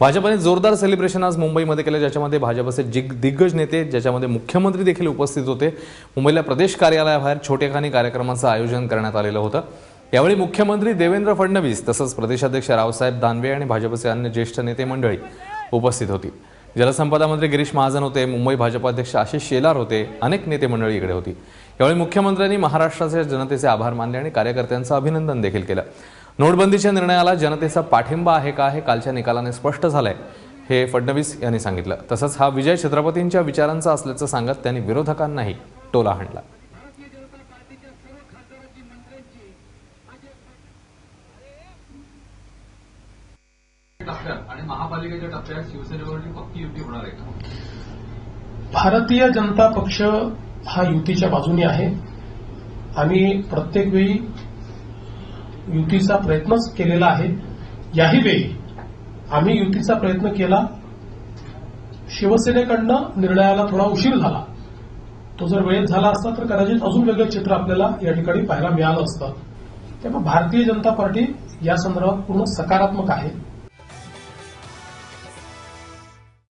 भाजपने जोरदार सेलिब्रेशन आज मुंबईमध्ये केलं ज्याच्यामध्ये भाजपचे जिग दिग्गज नेते ज्याच्यामध्ये मुख्यमंत्री देखील उपस्थित होते. मुंबईला प्रदेश कार्यालयाबाहेर छोटेखानी कार्यक्रमाचं आयोजन करण्यात आलेलं होतं. यावेळी मुख्यमंत्री देवेंद्र फडणवीस तसंच प्रदेशाध्यक्ष रावसाहेब दानवे आणि भाजपचे अन्य ज्येष्ठ नेते मंडळी उपस्थित होती. जलसंपदा मंत्री गिरीश महाजन होते मुंबई भाजपा अध्यक्ष आशिष शेलार होते अनेक नेते मंडळी इकडे होती. यावेळी मुख्यमंत्र्यांनी महाराष्ट्राच्या जनतेचे आभार मानले आणि कार्यकर्त्यांचं अभिनंदन देखील केलं. नोटबंदीच्या निर्णयाला जनतेचा पाठिंबा आहे का हे कालच्या निकालाने स्पष्ट झालंय. हे फडणवीस यांनी सांगितलं. तसंच हा विजय छत्रपतींच्या विचारांचा असल्याचं सांगत त्यांनी विरोधकांनाही टोला हाणला. टप्प्यात आणि महापालिकेच्या टप्प्यात शिवसेनेवरची पक्की युती होणार आहे का? भारतीय जनता पक्ष हा युतीच्या बाजूने आहे. आम्ही प्रत्येक वेळी युतीचा प्रयत्नच केलेला आहे. याही वेळी आम्ही युतीचा प्रयत्न केला. शिवसेनेकडनं निर्णयाला थोडा उशीर झाला. तो जर वेळेत झाला असता तर कदाचित अजून वेगळं चित्र आपल्याला या ठिकाणी पाहायला मिळालं असतं. त्यामुळे भारतीय जनता पार्टी या संदर्भात पूर्ण सकारात्मक आहे.